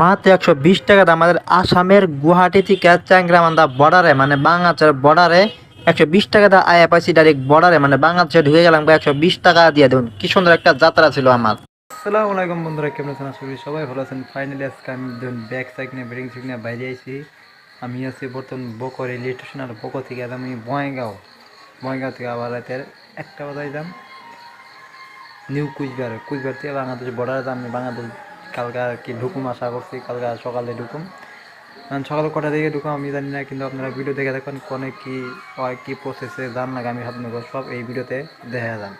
মাত্র একশো বিশ টাকা দাম। আমাদের আসামের গুয়াহাটি থেকে চ্যাংরামান্দা বর্ডারে মানে বাংলাদেশের বর্ডারে একশো বিশ টাকা দা আয়া পাইছি ডাইরেক্ট বর্ডারে মানে বাংলাদেশে ঢুকে গেলাম একশো বিশ টাকা দিয়ে দেখুন কি সুন্দর একটা যাত্রা ছিল আমার। আসসালামু আলাইকুম বন্ধুরা, কেমন আছেন? আশা করি সবাই ভালো আছেন। ফাইনালি আজকে আমি ধরুন ব্যাগ সাইক নিয়ে ব্রেকিং সাইক নিয়ে বাইরে আইছি। আমি আছি বর্তমান বকো রেলওয়ে স্টেশন আর বকো থেকে এলাম আমি বঙ্গাইগাঁও বঙ্গাইগাঁও থেকে আবার রাতের একটা বাজায় যাম নিউ কুচবিহার কুচবিহার থেকে বাংলাদেশ বর্ডারে যাম আমি বাংলাদেশ কালকে আর কি ঢুকুম আশা করছি কালকে সকালে ঢুকুম। কারণ সকালে কটা দিকে ঢুকুম আমি জানি না কিন্তু আপনারা ভিডিও দেখে দেখবেন কোনে কি হয় কি প্রসেসে যান লাগে আমি আপনাদের সব এই ভিডিওতে দেখা যান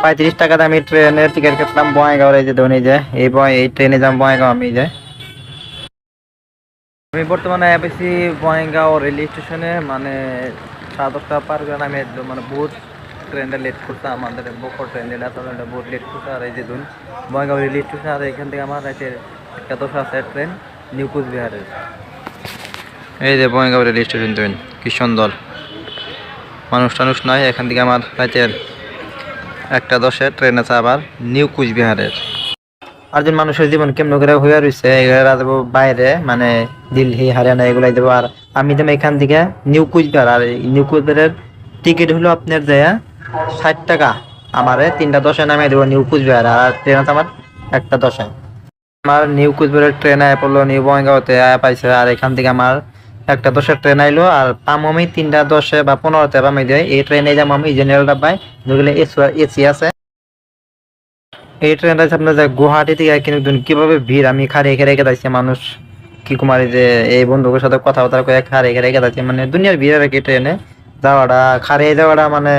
পঁয়ত্রিশ টাকা দিয়ে আমি ট্রেনের টিকিট কাটলাম বঙ্গাইগাঁও এই যে এই যে এই বয় এই ট্রেনে যাম বঙ্গাইগাঁও আমি যে। আমি বর্তমানে পেয়েছি বঙ্গাইগাঁও রেল স্টেশনে মানে সাত দশটা পার করে আমি মানে বহুত ট্রেনটা লেট করতাম আমাদের বকর ট্রেন যেটা এটা বহুত লেট করতে আর এই যে ধরুন বঙ্গাইগাঁও রেল স্টেশন আর এখান থেকে আমার রাতের একটা দশ আছে ট্রেন নিউ কুচবিহারের এই যে বঙ্গাইগাঁও রেল স্টেশন ট্রেন কি সুন্দর। মানুষ টানুষ নয়, এখান থেকে আমার রাতের একটা দশে ট্রেন আছে আবার নিউ কুচবিহারের আরেকজন মানুষের জীবন কেমন করে হয়ে রয়েছে এগুলা দেবো বাইরে মানে দিল্লি, হারিয়ানা এগুলাই দেবো, আর আমি দেবো এখান থেকে নিউ কুচবিহার আর নিউ কুচবিহারের টিকিট হলো আপনার দেয়া ষাট টাকা। আমারে তিনটা দশে নামে দেবো নিউ কুচবিহার, আর ট্রেন আছে আমার একটা দশে। আমার নিউ কুচবিহারের ট্রেন আয় পড়ল, নিউ বঙ্গাইগাঁওতে আয় পাইছে, আর এখান থেকে আমার একটা দশের ট্রেন আইলো, আর পাম আমি তিনটা দশে বা পনেরোতে পামি দেয় এই ট্রেনে যাব আমি জেনারেল ডাব্বায় যেগুলো এসি আছে। এই ট্রেনটা আপনার যে গুয়াহাটি থেকে কিন্তু কীভাবে ভিড়? আমি খারে খেরে রেখে যাচ্ছি মানুষ। কি কুমারী যে এই বন্ধুদের সাথে কথাবার্তা কয়ে খারে খেরে রেখে যাচ্ছি মানে দুনিয়ার ভিড় আর কি ট্রেনে যাওয়াটা খারে যাওয়াটা মানে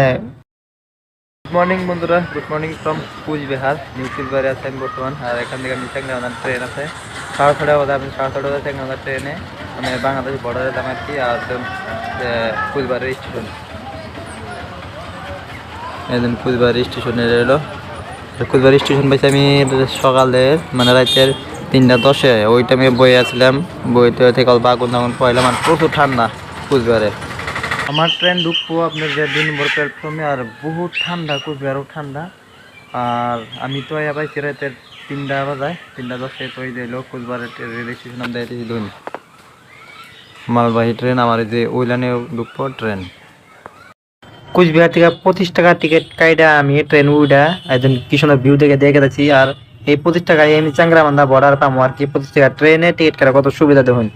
মর্নিং বন্ধুরা। Good morning from Cooch Behar new আছে আমি বর্তমান। আর এখান থেকে আমি চ্যাংরাবান্ধার ট্রেন আছে। সাড়ে ছটা বাজে আমি সাড়ে ছটা বাজে চ্যাংরাবান্ধার ট্রেনে মানে বাংলাদেশ বর্ডারে দাম আর কি আর কুচবিহারের স্টেশন একদিন কুচবিহার স্টেশনে এলো কুচবিহার স্টেশন পাইছি আমি সকালে মানে রাতের তিনটা দশে। ওই টাইমে বই আসলাম। বইতে থেকে অল্প আগুন টাগুন পয়লাম আর প্রচুর ঠান্ডা কুচবিহারে আমার ট্রেন ঢুকবো আপনার যে দুই নম্বর প্ল্যাটফর্মে আর বহুত ঠান্ডা কুচবিহারও ঠান্ডা। আর আমি তো পাইছি রাতের তিনটা বাজায়, তিনটা দশে তো এই যে লোক কুচবিহারের রেল স্টেশন ধুন মালবাহী ট্রেন আমার যে ওই লাইনে ঢুকবো ট্রেন কুচবিহার থেকে পঁচিশ টাকা টিকিট কাইডা আমি ট্রেন উইডা একজন কিষণের ভিউ থেকে দেখে যাচ্ছি আর এই পঁচিশ টাকায় আমি চাংরামান্দা বর্ডার পাবো আর কি পঁচিশ টাকা ট্রেনে টিকিট কাটা কত সুবিধা দেখুন।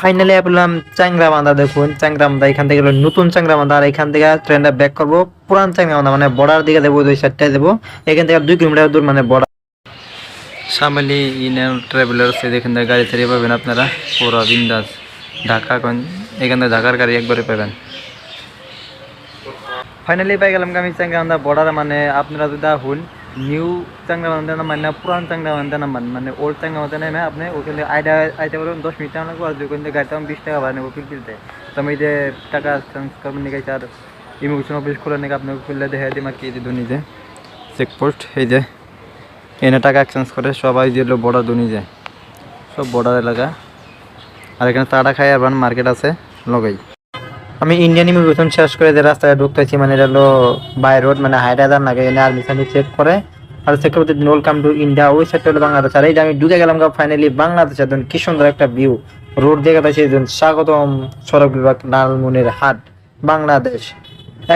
ফাইনালি পেলাম চাংরামান্দা দেখুন। চাংরামান্দা এখান থেকে হলো নতুন চাংরামান্দা আর এখান থেকে ট্রেনটা ব্যাক করব। পুরান চাংরামান্দা মানে বর্ডার দিকে দেবো দুই সাইডটায় দেবো এখান থেকে দুই কিলোমিটার দূর মানে বর্ডার সামলি ইন ট্রাভেলার্স এখান থেকে গাড়ি ছেড়ে পাবেন আপনারা। পুরো বিন্দাস। ঢাকা কোন এখান থেকে ঢাকার গাড়ি একবারে পাবেন। ফাইনালি পাই গেলাম আমি চাংরাবান্ধা বর্ডার মানে আপনারা যদি হুন নিউ চাংরাবান্ধা নামান না পুরান চাংরাবান্ধা নামান মানে ওল্ড চাংরাবান্ধা নেমে আপনি ওখানে আইডা আইতে পারবেন দশ মিনিট টাইম লাগবে আর দুই ঘণ্টা গাড়িতে আমি বিশ টাকা ভাড়া নেব পিলপিলতে তো আমি যে টাকা করবেন গেছি আর ইমিগ্রেশন অফিস খুলে নাকি আপনাকে খুললে দেখা দিই আর কি দুনি যে চেকপোস্ট এই যে এনে টাকা এক্সচেঞ্জ করে সবাই যে বর্ডার দুনি যায় সব বর্ডার এলাকা আর এখানে চাটা খাই আর মার্কেট আছে লগেই আমি ইন্ডিয়ান ইমিগ্রেশন শেষ করে যে রাস্তায় ঢুকতেছি মানে এটা হলো বাই রোড মানে হাইড্রাদার লাগে এনে আর্মি সার্মি চেক করে। আর চেক করতে ওয়েলকাম টু ইন্ডিয়া ওই সাইডটা হলো বাংলাদেশ আর এই যে আমি ঢুকে গেলাম ফাইনালি বাংলাদেশে একদম কি সুন্দর একটা ভিউ রোড দেখে পাচ্ছি একদম স্বাগতম সড়ক বিভাগ লালমনির হাট বাংলাদেশ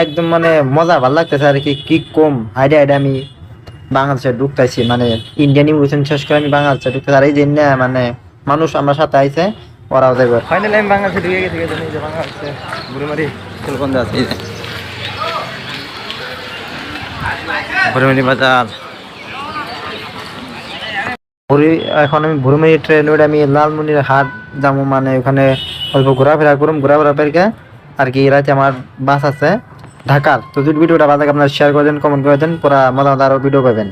একদম মানে মজা, ভালো লাগতেছে আর কি কি কম। হাইডে হাইডে আমি বাংলাদেশে ঢুকতেছি মানে ইন্ডিয়ান ইমিগ্রেশন শেষ করে আমি বাংলাদেশে ঢুকতেছি। আর এই যে না মানে মানুষ আমার সাথে আইছে ওরাও দেখবে। ফাইনালি আমি বাংলাদেশে ঢুকে গেছি গেছি যে বাংলাদেশে বুড়িমারি আছে। ভুরুমিরি বাজার। এখন আমি ভুরুমিরি ট্রেন উঠে আমি লালমনির হাট যাব মানে ওখানে অল্প ঘোরাফেরা করুম ঘোরাফেরা পেরকে আর কি রাতে আমার বাস আছে ঢাকার। তো যদি ভিডিওটা ভালো লাগে আপনারা শেয়ার করে দেন কমেন্ট করে দেন পুরা মজা মজা আরও ভিডিও পাবেন।